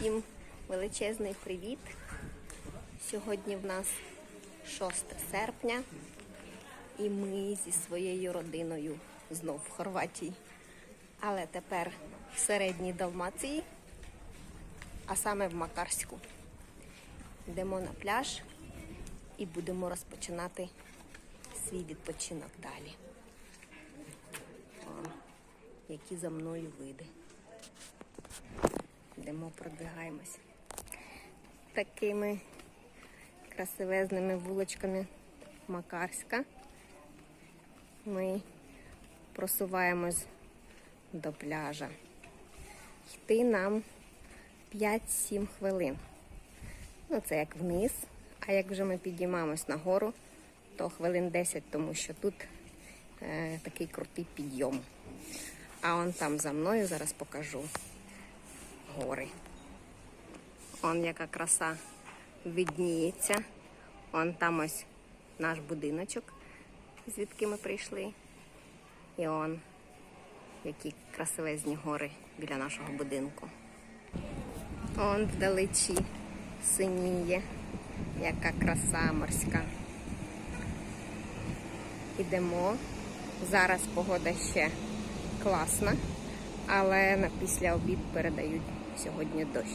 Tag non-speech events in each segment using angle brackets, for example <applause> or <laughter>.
Всім величезний привіт. Сьогодні в нас 6 серпня, і ми зі своєю родиною знов в Хорватії. Але тепер в середній Далмації, а саме в Макарську. Йдемо на пляж і будемо розпочинати свій відпочинок далі. Які за мною види. Йдемо, продвигаємось. Такими красивезними вуличками Макарська. Ми просуваємось до пляжа. Йти нам 5-7 хвилин. Ну, це як вниз. А як вже ми підіймаємось нагору, то хвилин 10, тому що тут е, такий крутий підйом. А он там за мною зараз покажу гори. Он яка краса видніється. Он там ось наш будиночок, звідки ми прийшли. І он які красивезні гори біля нашого будинку. Он вдалечі синіє, яка краса морська. Ідемо. Зараз погода ще класна, але на після обід передають сьогодні дощ.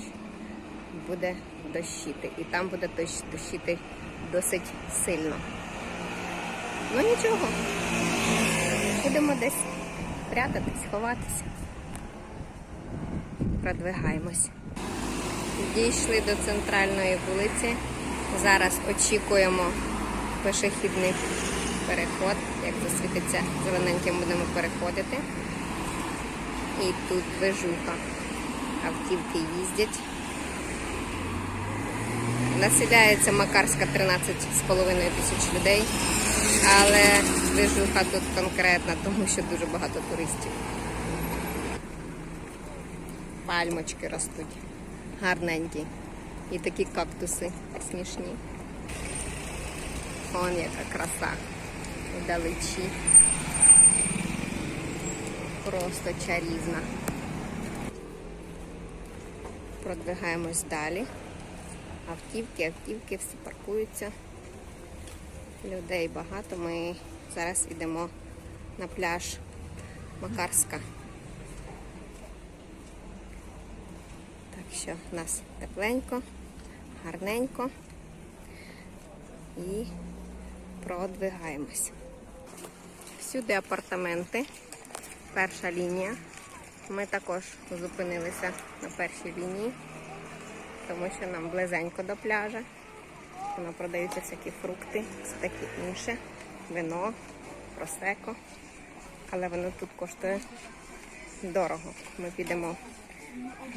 Буде дощити. І там буде дощ дощити досить сильно. Ну нічого. Будемо десь прятатись, ховатися. Продвигаємось. Дійшли до центральної вулиці. Зараз очікуємо пішохідний переход. Як засвітиться зелененьким, будемо переходити. І тут движуха. Автівки їздять. Населяється Макарська 13,5 тисяч людей, але движуха тут конкретна, тому що дуже багато туристів. Пальмочки ростуть, гарненькі. І такі кактуси смішні. Вон яка краса вдалечі. Просто чарівна. Продвигаємось далі. Автівки, автівки, всі паркуються. Людей багато. Ми зараз йдемо на пляж Макарська. Так що в нас тепленько, гарненько і продвигаємось. Всюди апартаменти. Перша лінія. Ми також зупинилися на першій лінії, тому що нам близенько до пляжа. Воно продаються всякі фрукти, все таке інше, вино, просеко. Але воно тут коштує дорого. Ми підемо,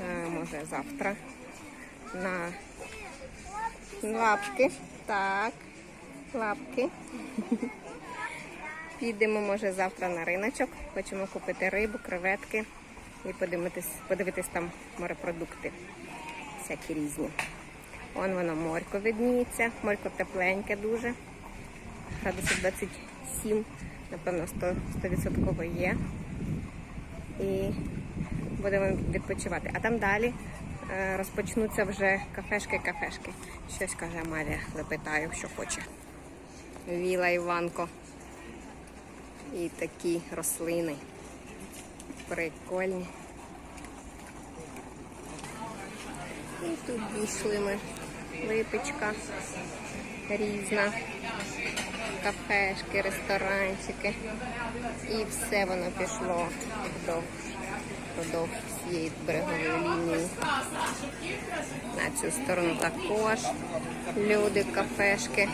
е, може, завтра на лапки. Так, лапки. Підемо, може, завтра на риночок. Хочемо купити рибу, креветки і подивитись, подивитись там морепродукти. Всякі різні. Вон воно морько видніється. Морько тепленьке дуже. Градусів 27, напевно, 100%, 100 є. І будемо відпочивати. А там далі е, розпочнуться вже кафешки-кафешки. Щось каже Амалія, запитаю, що хоче. Віла Іванко. І такі рослини. Прикольні. І тут дійшли ми. Випічка різна. Кафешки, ресторанчики. І все воно пішло вдовж, всієї берегової лінії. На цю сторону також люди, кафешки.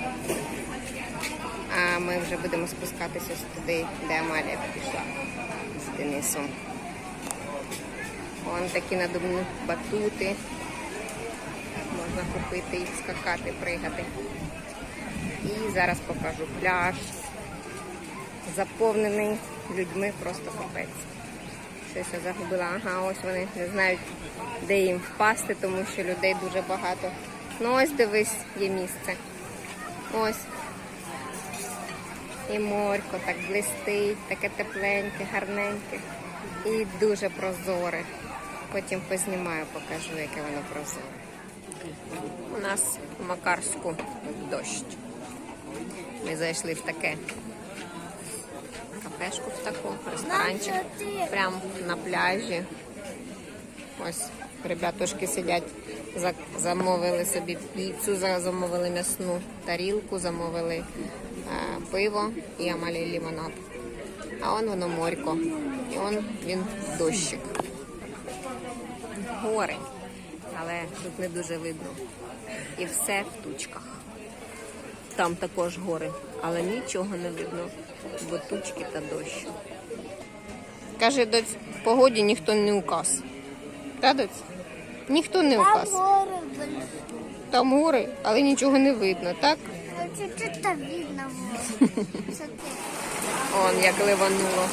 А ми вже будемо спускатися туди, де Амалія пішла Денисом. Вон такі надувні батути. Можна купити їх, скакати, пригати. І зараз покажу пляж. Заповнений людьми просто капець. Щось я загубила. Ага, ось вони не знають, де їм впасти, тому що людей дуже багато. Ну ось дивись, є місце. Ось. І морько так блистить, таке тепленьке, гарненьке і дуже прозоре. Потім познімаю, покажу, яке воно прозоре. У нас в Макарську дощ. Ми зайшли в таке кафешку в таку, ресторанчик, прямо на пляжі. Ось ребятушки сидять, замовили собі піцу, замовили м'ясну тарілку, замовили пиво і амалі лимонад. А он воно морько. І он він дощик. Гори. Але тут не дуже видно. І все в тучках. Там також гори, але нічого не видно, бо тучки та дощ. Каже, доць, погоді ніхто не указ. Та, доць? Ніхто не указ. Там гори, але нічого не видно, так? Чуть-чуть там видно вот. Он як ливануло.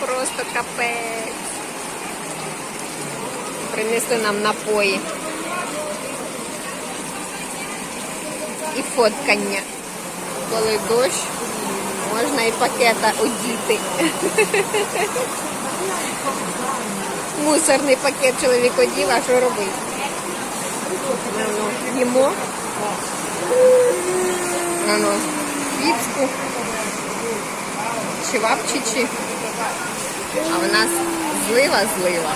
Просто капець. Принесли нам напої. І фоткання. Коли дощ, можна і пакета одіти. Мусорний пакет чоловік одів, а що робити? Ми ну, їмо. Ну, піцку. А в нас злива-злива.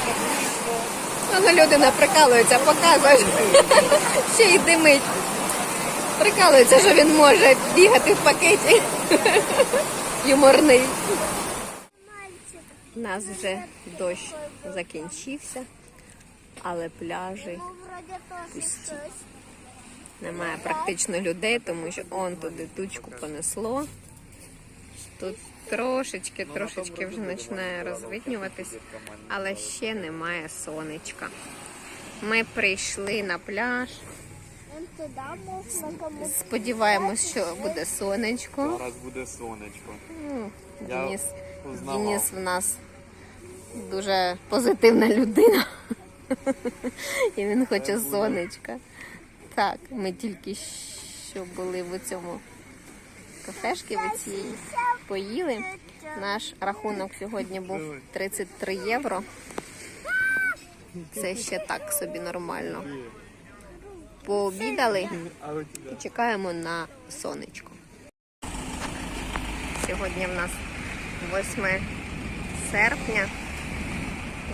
Воно люди не прикалуються, показують. <laughs> Ще й димить. Прикалується, що він може бігати в пакеті. <laughs> Юморний. У нас вже дощ закінчився, але пляжі Ну, щось. Немає практично людей, тому що он туди тучку понесло. Тут трошечки, трошечки вже починає розвиднюватись, але ще немає сонечка. Ми прийшли на пляж. Сподіваємось, що буде сонечко. Зараз буде сонечко. Ну, узнавав. Денис в нас дуже позитивна людина. <laughs> І він хоче сонечка. Так, ми тільки що були в цьому кафешці, в цій поїли. Наш рахунок сьогодні був 33 євро. Це ще так собі нормально. Пообідали і чекаємо на сонечко. Сьогодні в нас 8 серпня,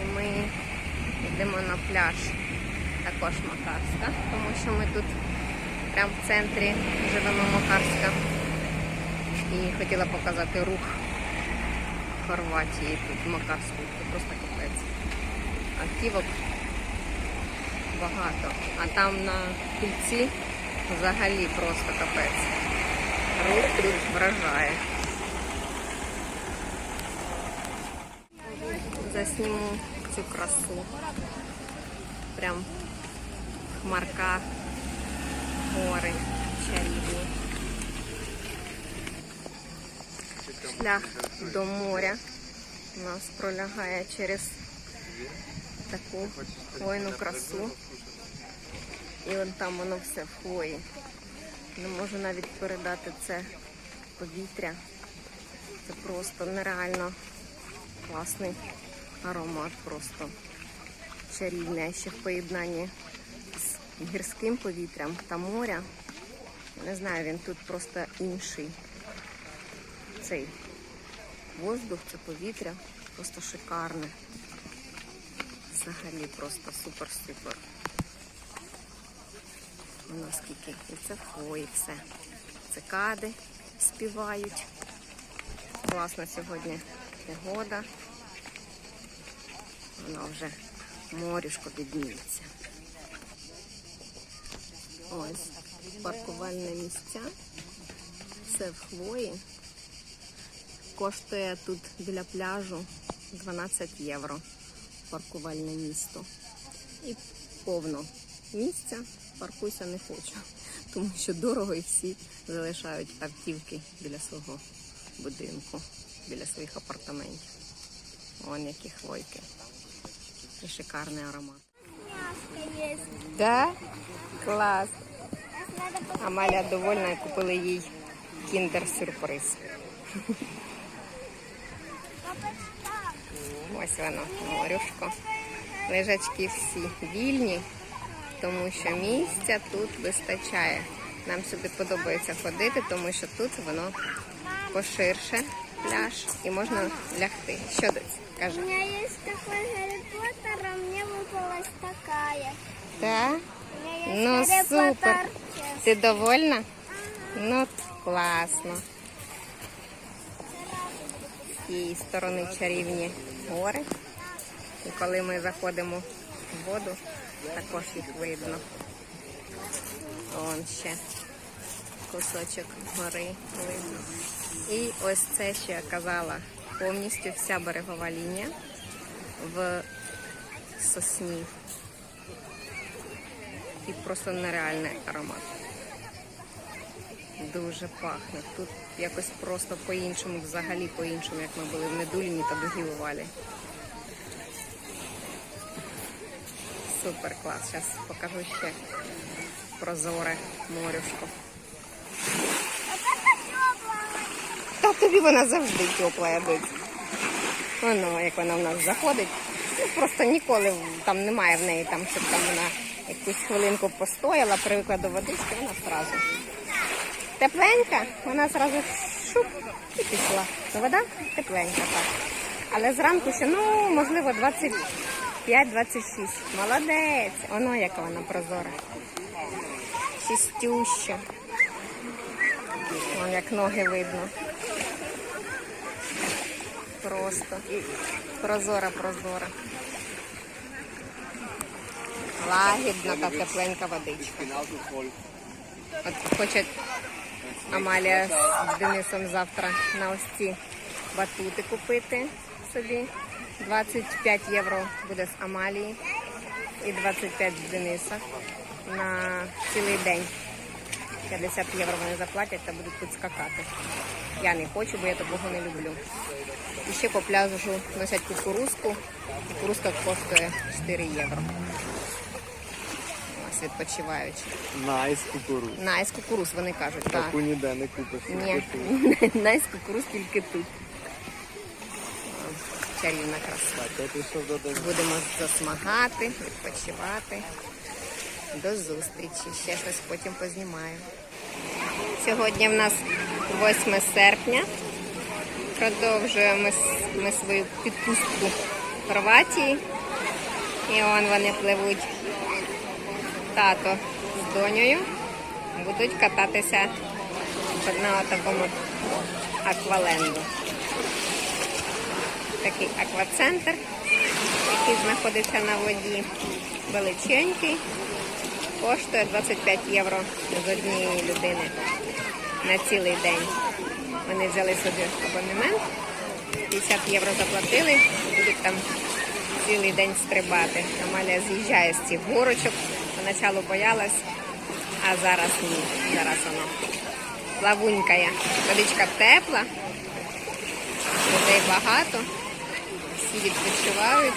і ми йдемо на пляж, також Макарська, тому що ми тут прямо в центрі живемо Макарська. І хотіла показати рух Хорватії тут, Макарську. Це просто капець. Автівок багато. А там на кільці взагалі просто капець. Рух тут вражає. Засніму цю красу. Прям в хмарках, гори чарівні. Шлях до моря у нас пролягає через таку хвойну красу. І вон там воно все в хвої. Не можу навіть передати це повітря. Це просто нереально класний аромат, просто чарівний. Ще в поєднанні гірським повітрям та моря. Не знаю, він тут просто інший. Цей воздух, це повітря просто шикарне. Взагалі просто супер-супер. Воно скільки. І це хвої все. Цикади співають. Класна сьогодні погода. Воно вже морюшко підніметься. Ось паркувальне місця. Все в хвої. Коштує тут біля пляжу 12 євро паркувальне місто. І повно місця, паркуйся не хочу, тому що дорого і всі залишають автівки біля свого будинку, біля своїх апартаментів. Вон які хвойки. І шикарний аромат. Да? Клас. Надо довольна і купили їй кіндер-сюрприз. Ось воно, морюшко. Лежачки всі вільні, тому що місця тут вистачає. Нам сюди подобається ходити, тому що тут воно поширше пляж і можна лягти. Що десь? У Каже. меня есть такой Гарри Поттер, а мне выпалась такая. Так? У есть Ну, супер. Ти довольна? Ну, класно. З цієї сторони чарівні гори. І коли ми заходимо в воду, також їх видно. Вон ще кусочок гори видно. І ось це, що я казала, повністю вся берегова лінія в сосні. І просто нереальний аромат. Дуже пахне. Тут якось просто по-іншому, взагалі по-іншому, як ми були в Недуліні та Дугілувалі. Супер клас. Зараз покажу ще прозоре морюшко. Та тобі вона завжди тепла ядуть. Воно, як вона в нас заходить. Ну, просто ніколи там немає в неї, там, щоб там вона якусь хвилинку постояла, привикла до водички, вона одразу. Тепленька, вона одразу шуп і пішла. Вода тепленька, так. Але зранку ще, ну, можливо, 25-26. Молодець. Воно яка вона прозора. Чистюща. Вон як ноги видно. Просто прозора, прозора. Лагідна та тепленька водичка. От хоче Амалія з Денисом завтра на ось ці батути купити собі. 25 євро буде з Амалії і 25 з Дениса на цілий день. 50 євро вони заплатять та будуть тут скакати. Я не хочу, бо я такого не люблю. І ще по пляжу носять кукурузку. Кукурузка коштує 4 євро. Відпочиваючи. Найс кукуруз. Найс кукуруз, вони кажуть, так. Таку ніде не купиш. Ні, <laughs> найс кукуруз тільки тут. Чарівна краса. Будемо засмагати, відпочивати. До зустрічі. Ще щось потім познімаю. Сьогодні в нас 8 серпня. Продовжуємо с- ми свою підпустку в Хорватії. І он вони пливуть. Тато з донею будуть кататися на такому акваленду. Такий аквацентр, який знаходиться на воді, величенький, коштує 25 євро з однієї людини на цілий день. Вони взяли собі абонемент, 50 євро заплатили будуть там цілий день стрибати. Амалія з'їжджає з цих горочок. Поначалу боялась, а зараз ні. Зараз воно плавунькає. Водичка тепла, людей багато, всі відпочивають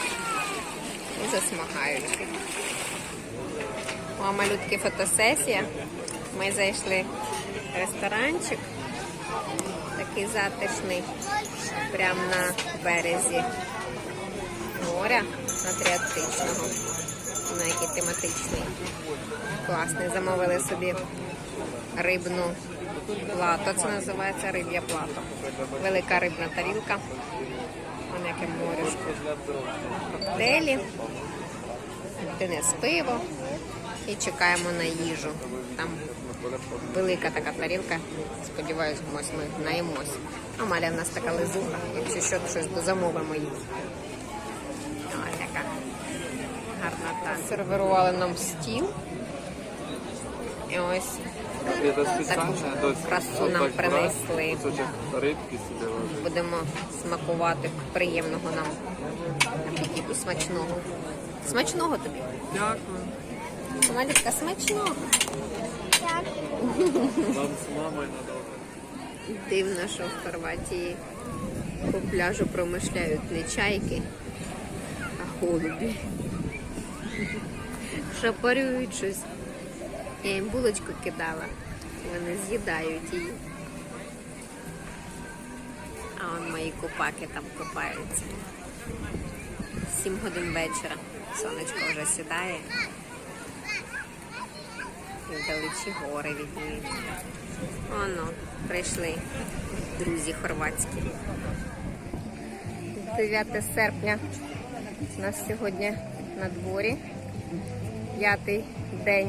і засмагають. У малютки фотосесія. Ми зайшли в ресторанчик, такий затишний, прямо на березі моря Адріатичного. На який тематичний. Класний. Замовили собі рибну плату. Це називається риб'я плата. Велика рибна тарілка. Вон яке морюшко. Коктейлі. Денис пиво. І чекаємо на їжу. Там велика така тарілка. Сподіваюсь, ми наїмось. А Маля в нас така лизуха. Якщо що, щось замовимо їй. Ось яка гарна та. Сервірували нам стіл. І ось красу нам принесли. Будемо смакувати приємного нам апетиту смачного. Смачного тобі. Дякую. Малітка, смачного. Нам з мамою надо. Дивно, що в Хорватії по пляжу промишляють не чайки, а голубі. Шапарюють щось. Я їм булочку кидала. Вони з'їдають її. А он мої купаки там купаються. 7 годин вечора. Сонечко вже сідає. І вдалечі гори відніються. Оно, прийшли друзі хорватські. 9 серпня у нас сьогодні на дворі. П'ятий день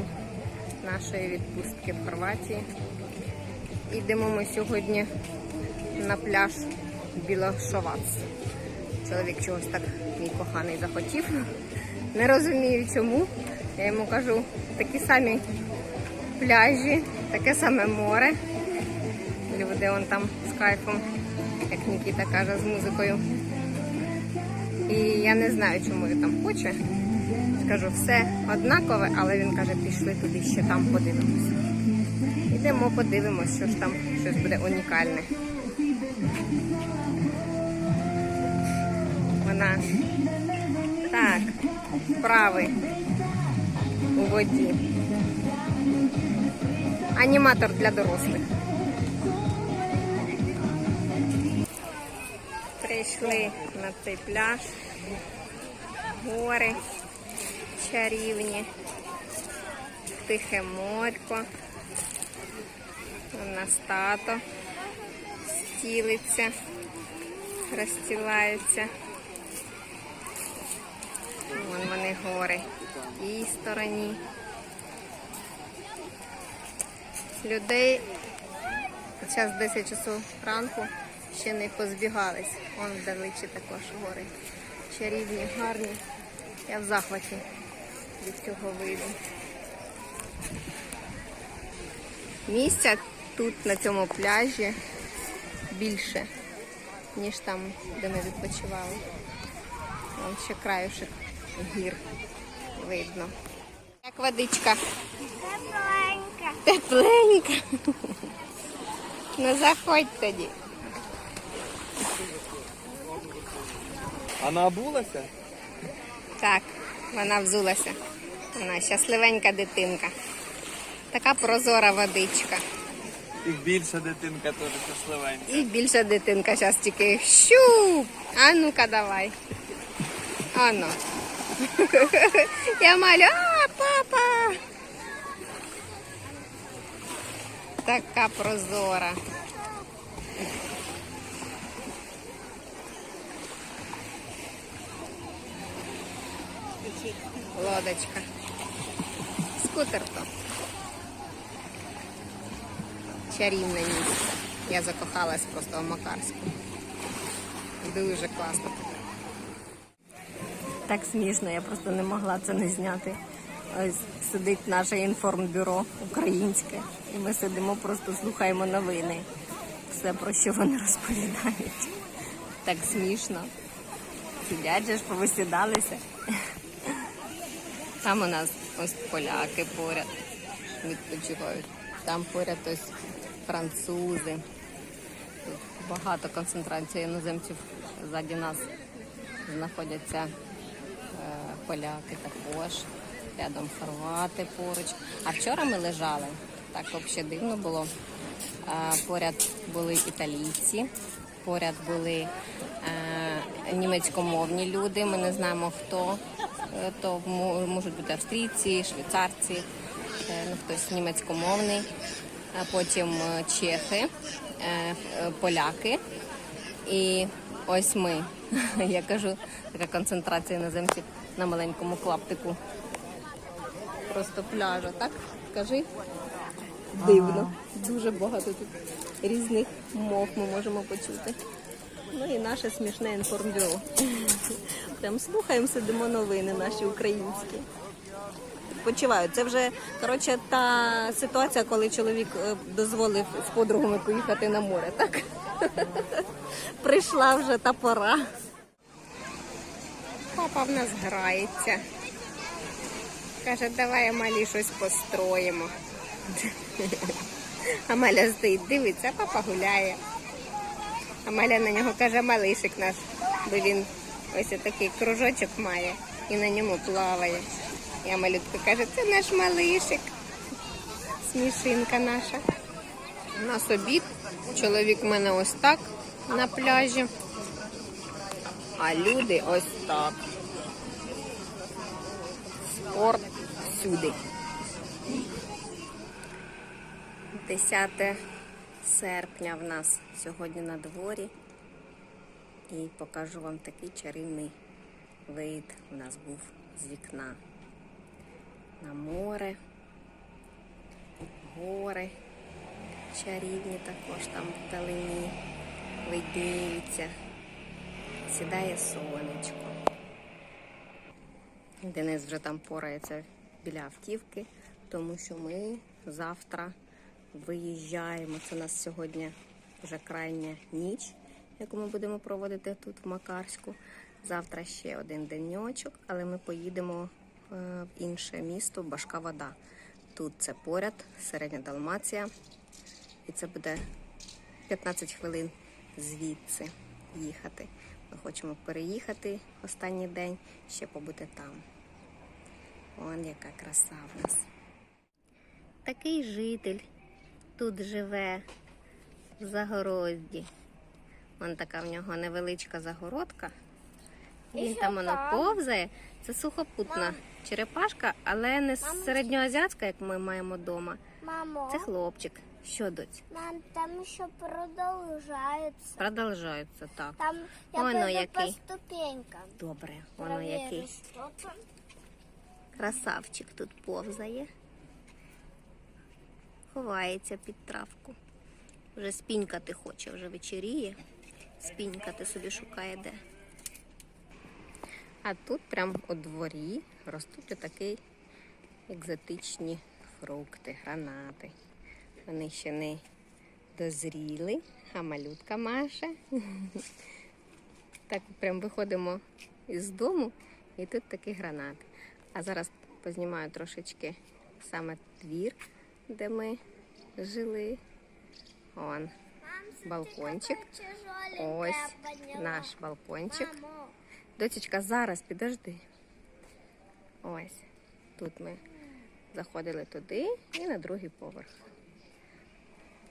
нашої відпустки в Хорватії. Йдемо ми сьогодні на пляж Білошовац. Чоловік чогось так мій коханий захотів. Не розумію чому. Я йому кажу, такі самі пляжі, таке саме море. Люди он там з кайфом, як Нікіта каже, з музикою. І я не знаю, чому він там хоче. Скажу, все однакове, але він каже, пішли туди ще там подивимося. Йдемо, подивимось, що ж там щось буде унікальне. Вона так, вправи у воді. Аніматор для дорослих. Прийшли на цей пляж. Гори чарівні, тихе морько. У нас тато стілиться, розстілається. Вон вони гори. В тій стороні. Людей зараз 10 часов ранку ще не позбігались. Вон вдалечі також гори. Чарівні, гарні. Я в захваті від цього виду. Місця тут на цьому пляжі більше, ніж там, де ми відпочивали. Вон ще краюшек гір видно. Як водичка Тепленька. тепленька. Ну заходь тоді. А набулася? Так, вона взулася. Вона щасливенька дитинка. Така прозора водичка. І більша дитинка теж щасливенька. І більша дитинка зараз тільки щуп. А ну-ка давай. Ану. <laughs> Я малю, а, папа. Така прозора. Лодочка. Скутер то. Чарівне місце. Я закохалась просто в Макарську. Дуже класно. Так смішно, я просто не могла це не зняти. Ось сидить наше інформбюро українське, і ми сидимо, просто слухаємо новини. Все про що вони розповідають. Так смішно. Сидять же ж, повисідалися. Там у нас ось поляки поряд відпочивають. Там поряд ось французи. Тут багато концентрації іноземців ззаді нас знаходяться е, поляки також. Рядом хорвати поруч. А вчора ми лежали. Так взагалі дивно було. Е, поряд були італійці, поряд були е, німецькомовні люди. Ми не знаємо хто. Е, То можуть бути австрійці, швейцарці, е, ну, хтось німецькомовний, а потім е, чехи, поляки. І ось ми. <laughs> Я кажу, така концентрація іноземців на маленькому клаптику. Просто пляжа, так? Кажи. Дивно. Дуже багато тут різних мов ми можемо почути. Ну і наше смішне інформбюро. Прям слухаємо, сидимо новини наші українські. Відпочиваю. Це вже коротше та ситуація, коли чоловік е, дозволив з подругами поїхати на море, так? Прийшла вже та пора. Папа в нас грається. Каже, давай Амалі щось построїмо. Амаля стоїть, дивиться, а папа гуляє. Амаля на нього каже, малишик наш, бо він ось такий кружочок має і на ньому плаває. І Амалютка каже, це наш малишик. Смішинка наша. У нас обід. Чоловік в мене ось так на пляжі. А люди ось так. Спорт всюди. 10 серпня в нас сьогодні на дворі. І покажу вам такий чарівний вид у нас був з вікна. На море, гори чарівні також там вдалині видніються. Сідає сонечко. Денис вже там порається біля автівки, тому що ми завтра виїжджаємо. Це у нас сьогодні вже крайня ніч, яку ми будемо проводити тут в Макарську. Завтра ще один деньочок, але ми поїдемо е, в інше місто, Башка Вода. Тут це поряд, середня Далмація. І це буде 15 хвилин звідси їхати. Ми хочемо переїхати останній день, ще побути там. Вон яка краса в нас. Такий житель тут живе в загородді. Вон така в нього невеличка загородка. Він там воно повзає. Це сухопутна черепашка, але не середньоазіатська, як ми маємо вдома. Мамо, Це хлопчик. Що доць? мам, там ще продовжується. Продовжується так. Там я Воно який. по ступенькам. Добре, воно Проверю, який. Красавчик тут повзає. Ховається під травку. Вже спінькати хоче, вже вечеріє. Спінькати собі шукає де. А тут прямо у дворі ростуть отакі екзотичні фрукти, гранати. Вони ще не дозріли, а малютка Маша. Так прям виходимо із дому, і тут такі гранати. А зараз познімаю трошечки саме двір, де ми жили. Он балкончик. Ось наш балкончик. Дочечка, зараз підожди. Ось. Тут ми заходили туди і на другий поверх.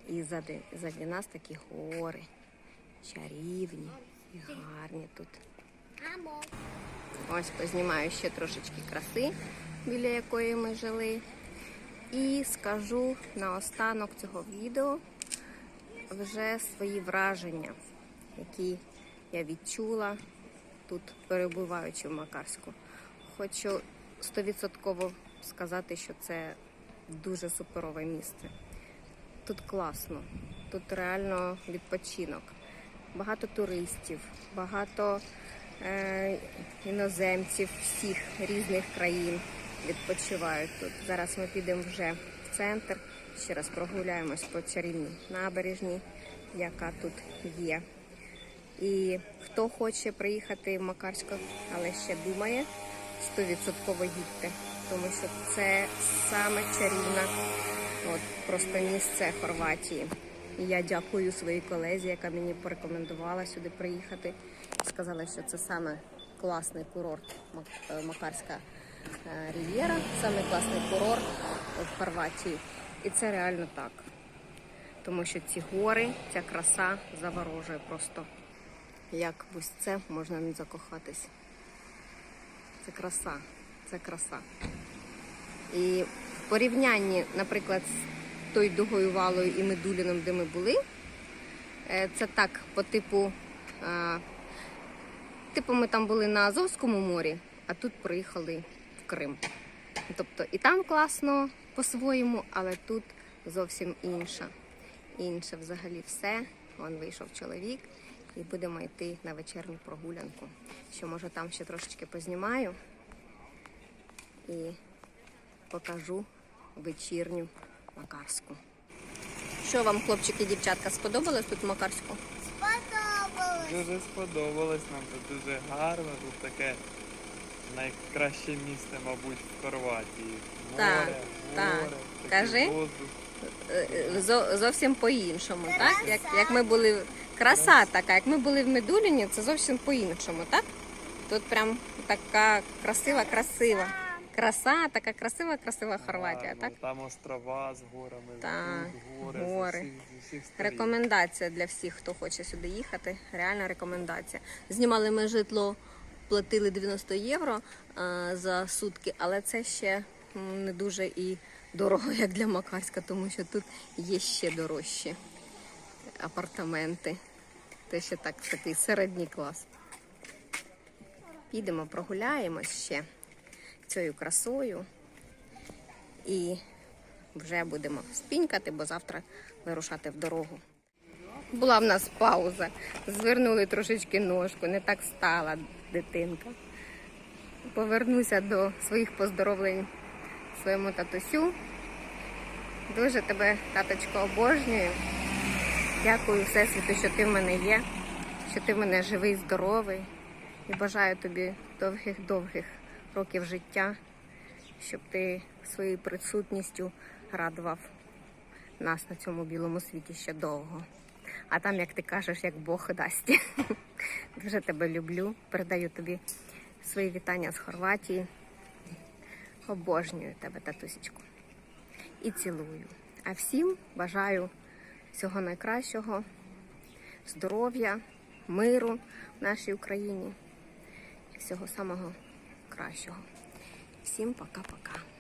І ззаді нас такі гори. Чарівні і гарні тут. Ось познімаю ще трошечки краси, біля якої ми жили. І скажу наостанок цього відео вже свої враження, які я відчула тут, перебуваючи в Макарську. Хочу стовідсотково сказати, що це дуже суперове місце. Тут класно, тут реально відпочинок. Багато туристів, багато е, іноземців всіх різних країн відпочивають тут. Зараз ми підемо вже в центр, ще раз прогуляємось по чарівній набережній, яка тут є. І хто хоче приїхати в Макарську, але ще думає, 100% їдьте, тому що це саме чарівна от, просто місце Хорватії. І я дякую своїй колезі, яка мені порекомендувала сюди приїхати. Сказала, що це саме класний курорт е, Макарська Рів'єра, саме класний курорт в Хорватії. І це реально так. Тому що ці гори, ця краса заворожує просто. Як ось це можна не закохатись. Це краса, це краса. І в порівнянні, наприклад, з тою дугою валою і Медуліном, де ми були, е, це так по типу. е, Типу, ми там були на Азовському морі, а тут приїхали в Крим. Тобто і там класно по-своєму, але тут зовсім інша. Інше взагалі все. Вон вийшов чоловік і будемо йти на вечірню прогулянку. Що може там ще трошечки познімаю і покажу вечірню Макарську. Що вам, хлопчики і дівчатка, сподобалось тут в Макарську? Сподобалось. Дуже сподобалось нам тут дуже гарно, тут таке найкраще місце, мабуть, в Хорватії. Море, Так, так. такий Кажи. воздух. Е, е, зо- зовсім по-іншому, так? Як, як ми були. Краса така, як ми були в Медуліні, це зовсім по-іншому, так? Тут прям така красива, красива. Краса, така красива, красива Хорватія, Гарно, так? Там острова з горами, Так, тут гори, гори. З, усіх, з усіх сторін. Рекомендація для всіх, хто хоче сюди їхати. Реальна рекомендація. Знімали ми житло платили 90 євро за сутки, але це ще не дуже і дорого, як для Макарська, тому що тут є ще дорожчі апартаменти. Це ще так, такий середній клас. Підемо, прогуляємось ще цією красою і вже будемо спінькати, бо завтра вирушати в дорогу. Була в нас пауза. Звернули трошечки ножку, не так стала дитинка. Повернуся до своїх поздоровлень своєму татусю. Дуже тебе, таточко, обожнюю. Дякую Всесвіту, що ти в мене є, що ти в мене живий, здоровий. І бажаю тобі довгих-довгих років життя, щоб ти своєю присутністю радував нас на цьому білому світі ще довго. А там, як ти кажеш, як Бог дасть. <laughs> Дуже тебе люблю. Передаю тобі свої вітання з Хорватії. Обожнюю тебе, татусечку. І цілую. А всім бажаю всього найкращого, здоров'я, миру в нашій Україні. І всього самого кращого. Всім пока-пока.